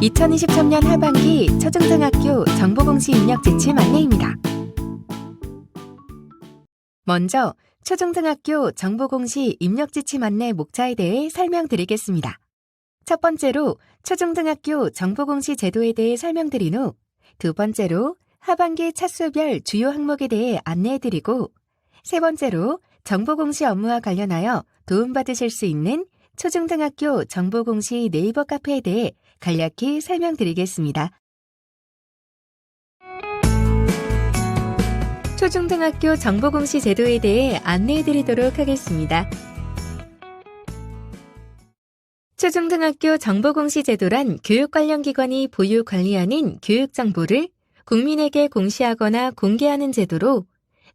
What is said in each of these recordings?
2023년 하반기 초중등학교 정보공시 입력 지침 안내입니다. 먼저 초중등학교 정보공시 입력 지침 안내 목차에 대해 설명드리겠습니다. 첫 번째로 초중등학교 정보공시 제도에 대해 설명드린 후 두 번째로 하반기 차수별 주요 항목에 대해 안내해드리고 세 번째로 정보공시 업무와 관련하여 도움받으실 수 있는 초중등학교 정보공시 네이버 카페에 대해 간략히 설명드리겠습니다. 초중등학교 정보공시 제도에 대해 안내해 드리도록 하겠습니다. 초중등학교 정보공시 제도란 교육 관련 기관이 보유 관리하는 교육 정보를 국민에게 공시하거나 공개하는 제도로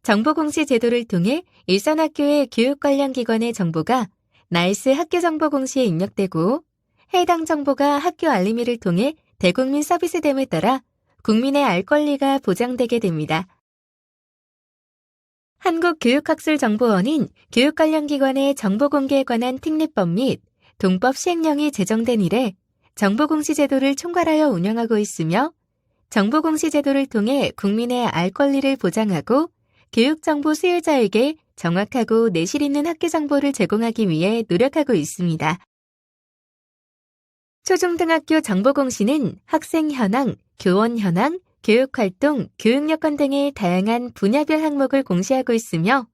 정보공시 제도를 통해 일선 학교의 교육 관련 기관의 정보가 나이스 학교 정보 공시에 입력되고 해당 정보가 학교 알림이를 통해 대국민 서비스됨에 따라 국민의 알 권리가 보장되게 됩니다. 한국교육학술정보원은 교육 관련 기관의 정보 공개에 관한 특례법 및 동법 시행령이 제정된 이래 정보 공시 제도를 총괄하여 운영하고 있으며 정보 공시 제도를 통해 국민의 알 권리를 보장하고 교육 정보 수요자에게 정확하고 내실 있는 학교 정보를 제공하기 위해 노력하고 있습니다. 초중등학교 정보공시는 학생 현황, 교원 현황, 교육활동, 교육여건 등의 다양한 분야별 항목을 공시하고 있으며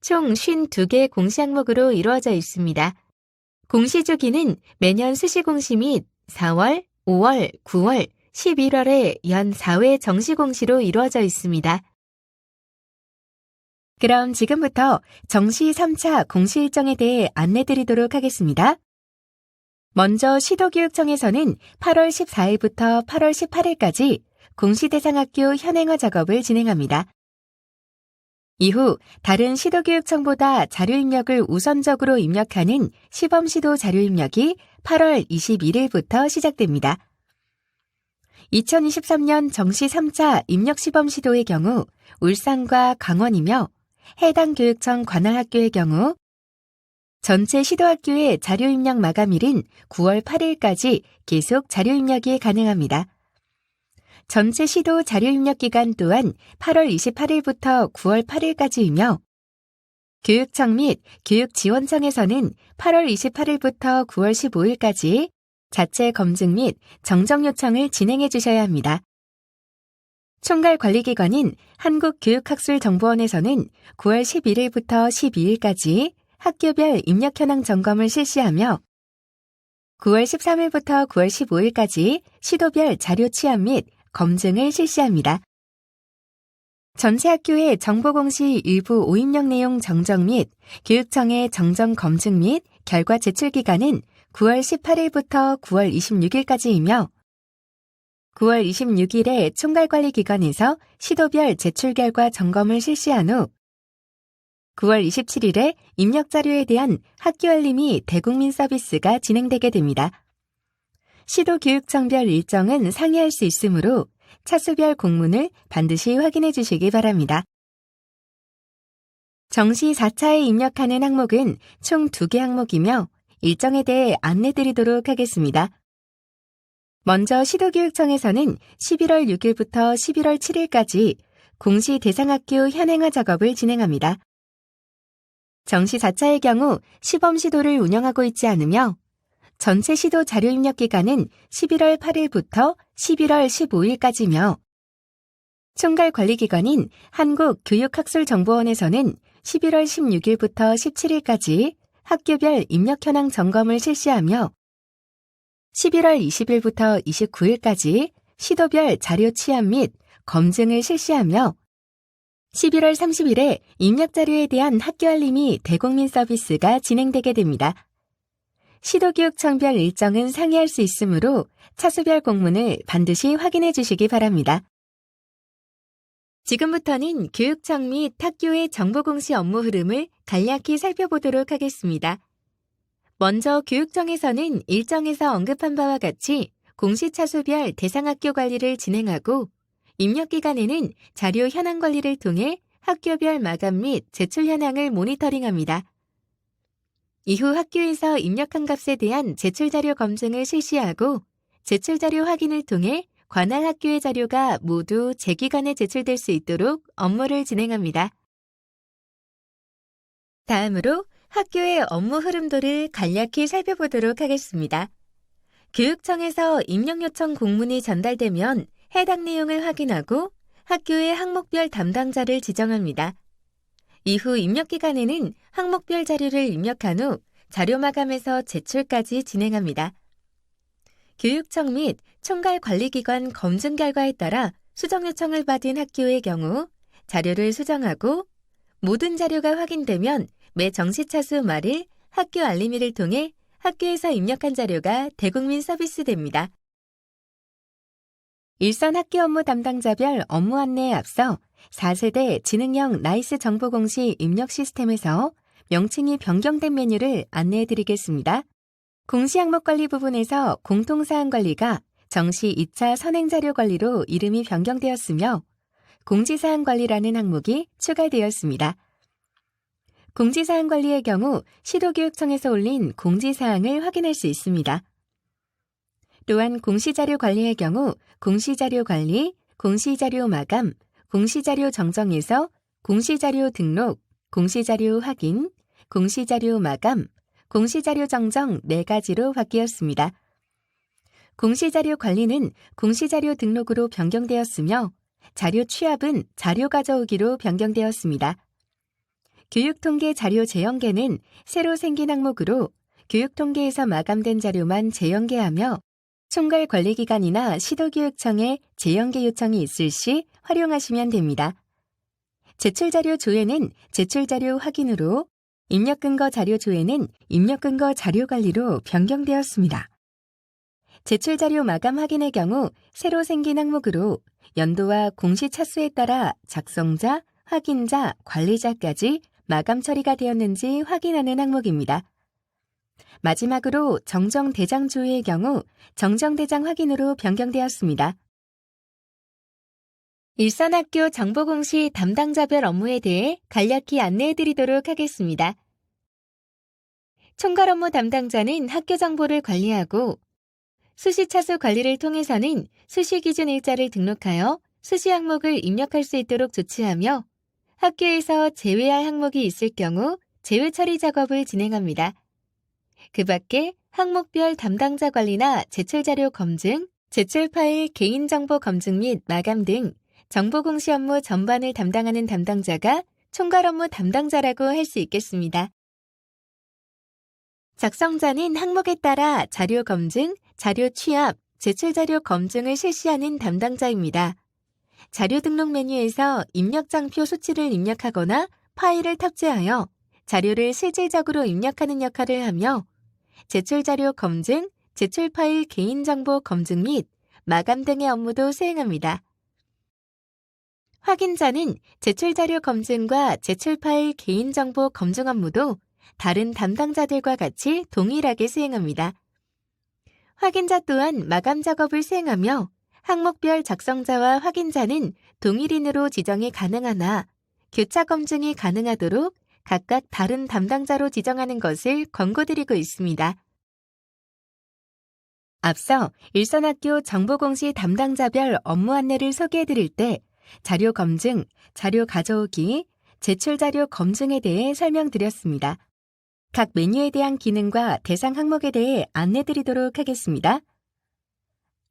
총 52개 공시 항목으로 이루어져 있습니다. 공시 주기는 매년 수시공시 및 4월, 5월, 9월, 11월에 연 4회 정시공시로 이루어져 있습니다. 그럼 지금부터 정시 3차 공시 일정에 대해 안내드리도록 하겠습니다. 먼저 시도교육청에서는 8월 14일부터 8월 18일까지 공시 대상 학교 현행화 작업을 진행합니다. 이후 다른 시도교육청보다 자료 입력을 우선적으로 입력하는 시범시도 자료 입력이 8월 21일부터 시작됩니다. 2023년 정시 3차 입력 시범시도의 경우 울산과 강원이며 해당 교육청 관할 학교의 경우 전체 시도학교의 자료 입력 마감일인 9월 8일까지 계속 자료 입력이 가능합니다. 전체 시도 자료 입력 기간 또한 8월 28일부터 9월 8일까지이며 교육청 및 교육지원청에서는 8월 28일부터 9월 15일까지 자체 검증 및 정정 요청을 진행해 주셔야 합니다. 총괄 관리기관인 한국교육학술정보원에서는 9월 11일부터 12일까지 학교별 입력 현황 점검을 실시하며 9월 13일부터 9월 15일까지 시도별 자료 취합 및 검증을 실시합니다. 전체 학교의 정보 공시 일부 오입력 내용 정정 및 교육청의 정정 검증 및 결과 제출 기간은 9월 18일부터 9월 26일까지이며 9월 26일에 총괄관리기관에서 시도별 제출 결과 점검을 실시한 후 9월 27일에 입력 자료에 대한 학교 알림이 대국민 서비스가 진행되게 됩니다. 시도 교육청별 일정은 상이할 수 있으므로 차수별 공문을 반드시 확인해 주시기 바랍니다. 정시 4차에 입력하는 항목은 총 2개 항목이며 일정에 대해 안내 드리도록 하겠습니다. 먼저 시도교육청에서는 11월 6일부터 11월 7일까지 공시 대상학교 현행화 작업을 진행합니다. 정시 4차의 경우 시범 시도를 운영하고 있지 않으며 전체 시도 자료 입력 기간은 11월 8일부터 11월 15일까지며 총괄 관리기관인 한국교육학술정보원에서는 11월 16일부터 17일까지 학교별 입력 현황 점검을 실시하며 11월 20일부터 29일까지 시도별 자료 취합 및 검증을 실시하며 11월 30일에 입력 자료에 대한 학교 알림이 대국민 서비스가 진행되게 됩니다. 시도교육청별 일정은 상이할 수 있으므로 차수별 공문을 반드시 확인해 주시기 바랍니다. 지금부터는 교육청 및 학교의 정보 공시 업무 흐름을 간략히 살펴보도록 하겠습니다. 먼저 교육청에서는 일정에서 언급한 바와 같이 공시차수별 대상학교 관리를 진행하고 입력 기간에는 자료 현황 관리를 통해 학교별 마감 및 제출 현황을 모니터링합니다. 이후 학교에서 입력한 값에 대한 제출 자료 검증을 실시하고 제출 자료 확인을 통해 관할 학교의 자료가 모두 제 기관에 제출될 수 있도록 업무를 진행합니다. 다음으로 학교의 업무 흐름도를 간략히 살펴보도록 하겠습니다. 교육청에서 입력 요청 공문이 전달되면 해당 내용을 확인하고 학교의 항목별 담당자를 지정합니다. 이후 입력 기간에는 항목별 자료를 입력한 후 자료 마감에서 제출까지 진행합니다. 교육청 및 총괄 관리기관 검증 결과에 따라 수정 요청을 받은 학교의 경우 자료를 수정하고 모든 자료가 확인되면 매 정시차수 말일 학교 알림이를 통해 학교에서 입력한 자료가 대국민 서비스됩니다. 일선 학교 업무 담당자별 업무 안내에 앞서 4세대 지능형 나이스 정보 공시 입력 시스템에서 명칭이 변경된 메뉴를 안내해 드리겠습니다. 공시 항목 관리 부분에서 공통사항 관리가 정시 2차 선행자료 관리로 이름이 변경되었으며 공지사항 관리라는 항목이 추가되었습니다. 공지사항 관리의 경우 시도교육청에서 올린 공지사항을 확인할 수 있습니다. 또한 공시자료 관리의 경우 공시자료 관리, 공시자료 마감, 공시자료 정정에서 공시자료 등록, 공시자료 확인, 공시자료 마감, 공시자료 정정 4가지로 바뀌었습니다. 공시자료 관리는 공시자료 등록으로 변경되었으며 자료 취합은 자료 가져오기로 변경되었습니다. 교육통계 자료 재연계는 새로 생긴 항목으로 교육통계에서 마감된 자료만 재연계하며 총괄 관리기관이나 시도교육청에 재연계 요청이 있을 시 활용하시면 됩니다. 제출자료 조회는 제출자료 확인으로 입력근거 자료 조회는 입력근거 자료 관리로 변경되었습니다. 제출자료 마감 확인의 경우 새로 생긴 항목으로 연도와 공시 차수에 따라 작성자, 확인자, 관리자까지 마감 처리가 되었는지 확인하는 항목입니다. 마지막으로 정정대장 조회의 경우 정정대장 확인으로 변경되었습니다. 일선학교 정보공시 담당자별 업무에 대해 간략히 안내해 드리도록 하겠습니다. 총괄 업무 담당자는 학교 정보를 관리하고 수시 차수 관리를 통해서는 수시 기준 일자를 등록하여 수시 항목을 입력할 수 있도록 조치하며 학교에서 제외할 항목이 있을 경우 제외 처리 작업을 진행합니다. 그 밖에 항목별 담당자 관리나 제출 자료 검증, 제출 파일 개인정보 검증 및 마감 등 정보 공시 업무 전반을 담당하는 담당자가 총괄 업무 담당자라고 할 수 있겠습니다. 작성자는 항목에 따라 자료 검증, 자료 취합, 제출 자료 검증을 실시하는 담당자입니다. 자료 등록 메뉴에서 입력장표 수치를 입력하거나 파일을 탑재하여 자료를 실질적으로 입력하는 역할을 하며 제출 자료 검증, 제출 파일 개인정보 검증 및 마감 등의 업무도 수행합니다. 확인자는 제출 자료 검증과 제출 파일 개인정보 검증 업무도 다른 담당자들과 같이 동일하게 수행합니다. 확인자 또한 마감 작업을 수행하며 항목별 작성자와 확인자는 동일인으로 지정이 가능하나 교차 검증이 가능하도록 각각 다른 담당자로 지정하는 것을 권고드리고 있습니다. 앞서 일선학교 정보공시 담당자별 업무 안내를 소개해드릴 때 자료 검증, 자료 가져오기, 제출 자료 검증에 대해 설명드렸습니다. 각 메뉴에 대한 기능과 대상 항목에 대해 안내드리도록 하겠습니다.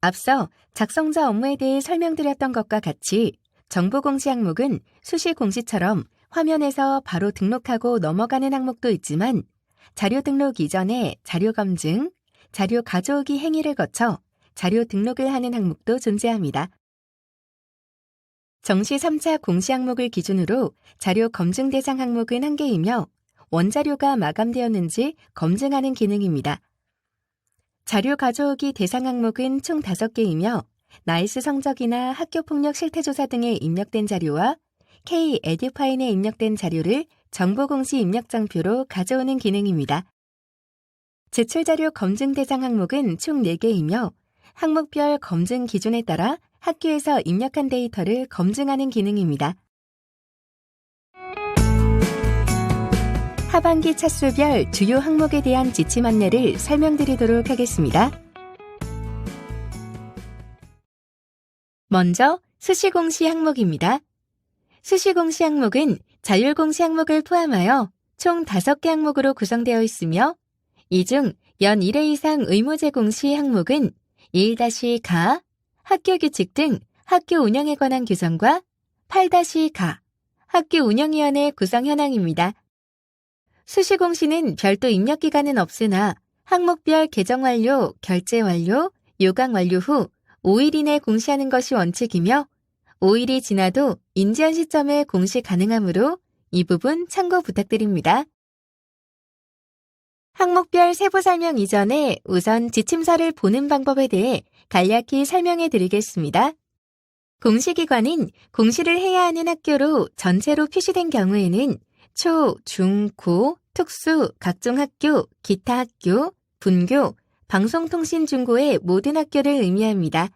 앞서 작성자 업무에 대해 설명드렸던 것과 같이 정보 공시 항목은 수시 공시처럼 화면에서 바로 등록하고 넘어가는 항목도 있지만 자료 등록 이전에 자료 검증, 자료 가져오기 행위를 거쳐 자료 등록을 하는 항목도 존재합니다. 정시 3차 공시 항목을 기준으로 자료 검증 대상 항목은 한 개이며 원자료가 마감되었는지 검증하는 기능입니다. 자료 가져오기 대상 항목은 총 5개이며 나이스 성적이나 학교폭력 실태조사 등에 입력된 자료와 K 에듀파인에 입력된 자료를 정보공시 입력장표로 가져오는 기능입니다. 제출자료 검증 대상 항목은 총 4개이며 항목별 검증 기준에 따라 학교에서 입력한 데이터를 검증하는 기능입니다. 하반기 차수별 주요 항목에 대한 지침 안내를 설명드리도록 하겠습니다. 먼저 수시공시 항목입니다. 수시공시 항목은 자율공시 항목을 포함하여 총 5개 항목으로 구성되어 있으며 이 중 연 1회 이상 의무 제 공 시 항목은 1-가, 학교 규칙 등 학교 운영에 관한 규정과 8-가, 학교 운영위원회 구성 현황입니다. 수시 공시는 별도 입력 기간은 없으나 항목별 개정 완료, 결제 완료, 요강 완료 후 5일 이내 공시하는 것이 원칙이며 5일이 지나도 인지한 시점에 공시 가능하므로 이 부분 참고 부탁드립니다. 항목별 세부 설명 이전에 우선 지침서를 보는 방법에 대해 간략히 설명해 드리겠습니다. 공시기관인 공시를 해야 하는 학교로 전체로 표시된 경우에는 초, 중, 고, 특수, 각종 학교, 기타 학교, 분교, 방송통신중고의 모든 학교를 의미합니다.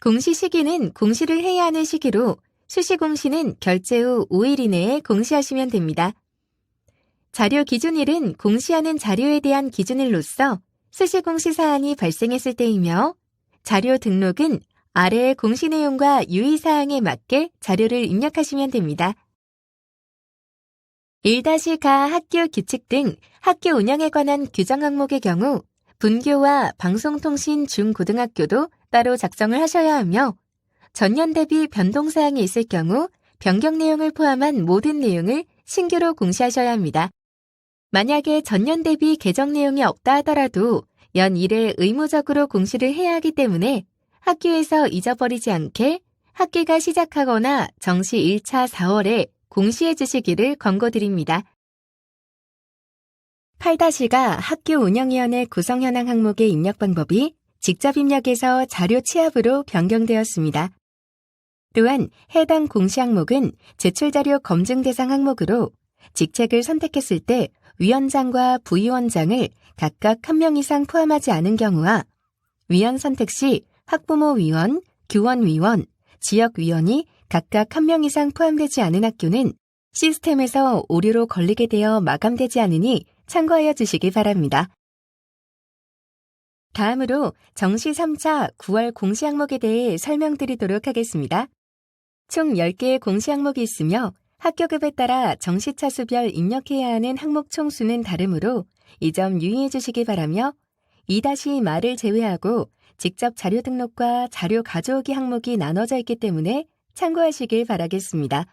공시 시기는 공시를 해야 하는 시기로 수시 공시는 결제 후 5일 이내에 공시하시면 됩니다. 자료 기준일은 공시하는 자료에 대한 기준일로서 수시 공시 사안이 발생했을 때이며 자료 등록은 아래의 공시 내용과 유의 사항에 맞게 자료를 입력하시면 됩니다. 1-가 학교 규칙 등 학교 운영에 관한 규정 항목의 경우 분교와 방송통신 중고등학교도 따로 작성을 하셔야 하며 전년 대비 변동사항이 있을 경우 변경 내용을 포함한 모든 내용을 신규로 공시하셔야 합니다. 만약에 전년 대비 개정 내용이 없다 하더라도 연 1회 의무적으로 공시를 해야 하기 때문에 학교에서 잊어버리지 않게 학기가 시작하거나 정시 1차 4월에 공시해 주시기를 권고드립니다. 8-가 학교 운영위원회 구성 현황 항목의 입력 방법이 직접 입력에서 자료 취합으로 변경되었습니다. 또한 해당 공시 항목은 제출 자료 검증 대상 항목으로 직책을 선택했을 때 위원장과 부위원장을 각각 한 명 이상 포함하지 않은 경우와 위원 선택 시 학부모 위원, 교원 위원, 지역 위원이 각각 한 명 이상 포함되지 않은 학교는 시스템에서 오류로 걸리게 되어 마감되지 않으니 참고하여 주시기 바랍니다. 다음으로 정시 3차 9월 공시 항목에 대해 설명드리도록 하겠습니다. 총 10개의 공시 항목이 있으며 학교급에 따라 정시 차수별 입력해야 하는 항목 총수는 다르므로 이 점 유의해 주시기 바라며 2-말을 제외하고 직접 자료 등록과 자료 가져오기 항목이 나눠져 있기 때문에 참고하시길 바라겠습니다.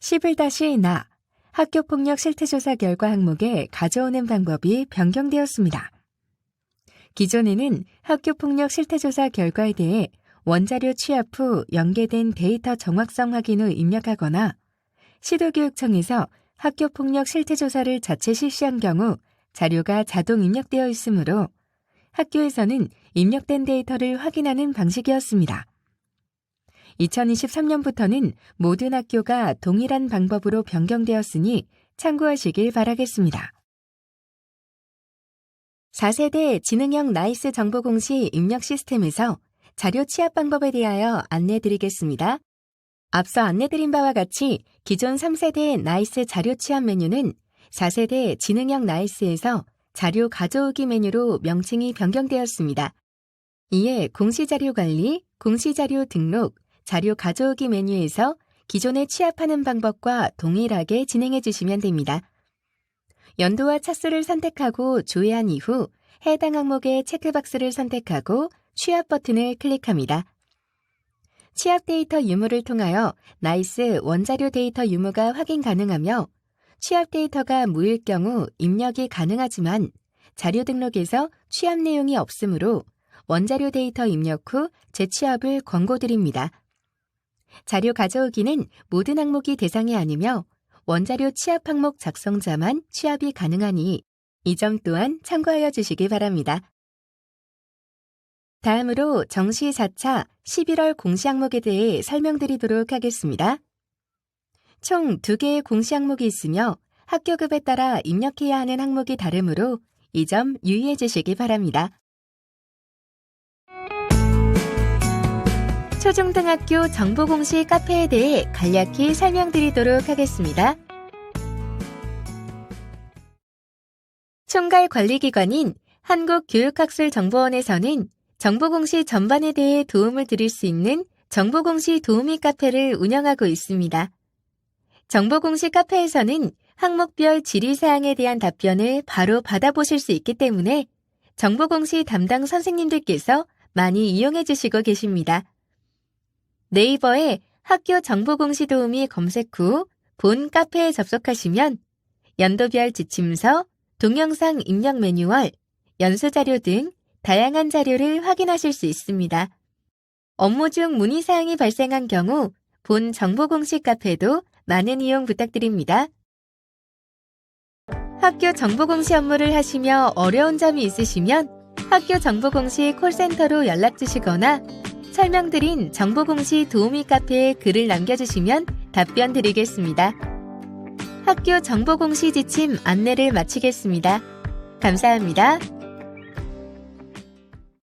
11-나 학교폭력 실태조사 결과 항목에 가져오는 방법이 변경되었습니다. 기존에는 학교폭력 실태조사 결과에 대해 원자료 취합 후 연계된 데이터 정확성 확인 후 입력하거나 시도교육청에서 학교폭력 실태조사를 자체 실시한 경우 자료가 자동 입력되어 있으므로 학교에서는 입력된 데이터를 확인하는 방식이었습니다. 2023년부터는 모든 학교가 동일한 방법으로 변경되었으니 참고하시길 바라겠습니다. 4세대 지능형 나이스 정보공시 입력 시스템에서 자료 취합 방법에 대하여 안내 드리겠습니다. 앞서 안내드린 바와 같이 기존 3세대 나이스 자료 취합 메뉴는 4세대 지능형 나이스에서 자료 가져오기 메뉴로 명칭이 변경되었습니다. 이에 공시자료 관리, 공시자료 등록, 자료 가져오기 메뉴에서 기존에 취합하는 방법과 동일하게 진행해 주시면 됩니다. 연도와 차수를 선택하고 조회한 이후 해당 항목의 체크박스를 선택하고 취합 버튼을 클릭합니다. 취합 데이터 유무를 통하여 나이스 원자료 데이터 유무가 확인 가능하며 취합 데이터가 무일 경우 입력이 가능하지만 자료 등록에서 취합 내용이 없으므로 원자료 데이터 입력 후 재취합을 권고드립니다. 자료 가져오기는 모든 항목이 대상이 아니며 원자료 취합 항목 작성자만 취합이 가능하니 이 점 또한 참고하여 주시기 바랍니다. 다음으로 정시 4차 11월 공시 항목에 대해 설명드리도록 하겠습니다. 총 2개의 공시 항목이 있으며 학교급에 따라 입력해야 하는 항목이 다르므로 이 점 유의해 주시기 바랍니다. 초중등학교 정보공시 카페에 대해 간략히 설명드리도록 하겠습니다. 총괄 관리기관인 한국교육학술정보원에서는 정보공시 전반에 대해 도움을 드릴 수 있는 정보공시 도우미 카페를 운영하고 있습니다. 정보공시 카페에서는 항목별 질의사항에 대한 답변을 바로 받아보실 수 있기 때문에 정보공시 담당 선생님들께서 많이 이용해 주시고 계십니다. 네이버에 학교 정보 공시 도우미 검색 후 본 카페에 접속하시면 연도별 지침서, 동영상 입력 매뉴얼, 연수 자료 등 다양한 자료를 확인하실 수 있습니다. 업무 중 문의 사항이 발생한 경우 본 정보공시 카페도 많은 이용 부탁드립니다. 학교 정보 공시 업무를 하시며 어려운 점이 있으시면 학교 정보 공시 콜센터로 연락 주시거나 설명드린 정보공시 도우미 카페에 글을 남겨주시면 답변 드리겠습니다. 학교 정보공시 지침 안내를 마치겠습니다. 감사합니다.